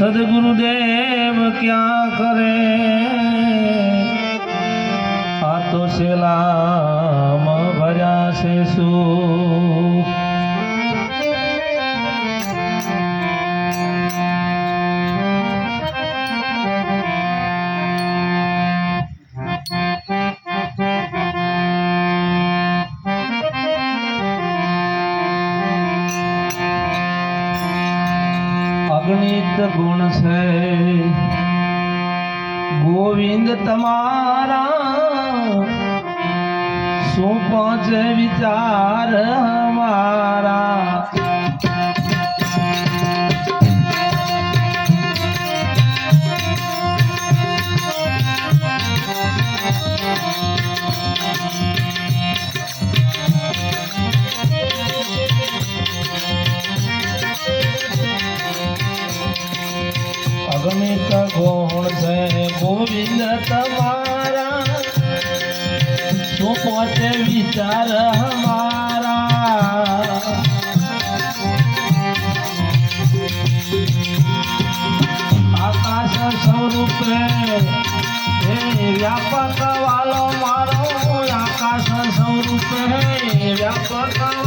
સદગુરુદેવ ક્યાં કરે? આ તો શેલામ અગણિત ગુણ છે. ગોવિંદ તમારા શું પહોંચે વિચાર અમારા? ગોવિંદ તમારા, તો પહોંચે વિચાર હમારા આકાશ સ્વરૂપે હે વ્યાપક વાલો મારો, આકાશ સ્વરૂપે વ્યાપક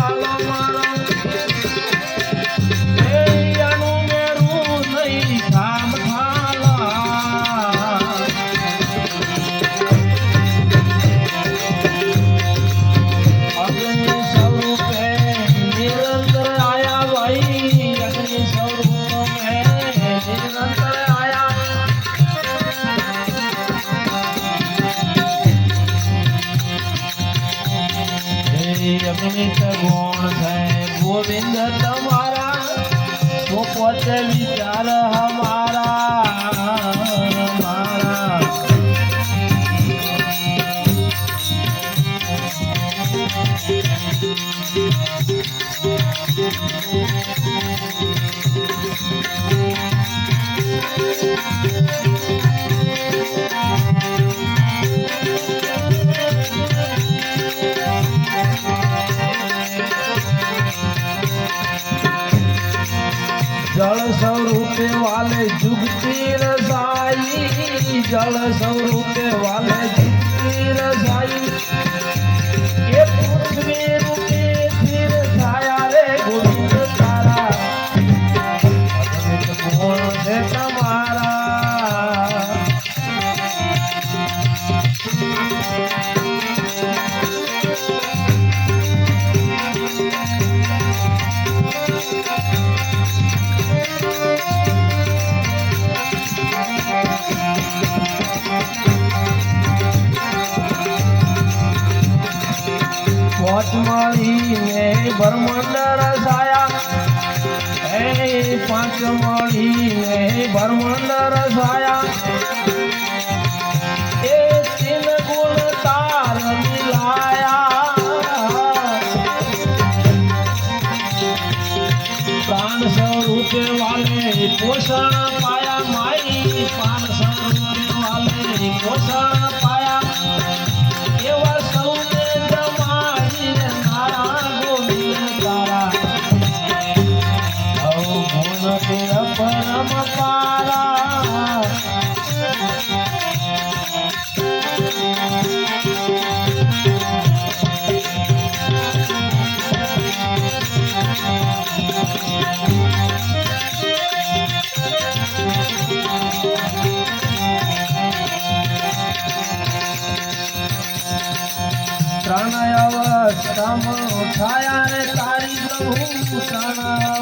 હે અગ્નિત ગુણ છે ગોવિંદ તમારા પોપત વિચાર હમારા મારા. જળ સ્વરૂપે વાલે જુગતી રસાઈ જળ સ્વરૂપે વાલે પોચ મળીને બ્રહ્માંડ રસાયા. હે પાંચ મળીને બ્રહ્માંડ રસાયા. એ તીન ગુણ તાર મિલાયા. પ્રાણ સ્વરૂપે વાલે પોષણ પરમ પારા ત્રણ છાયા રે તારી પ્રભુ ત્રણ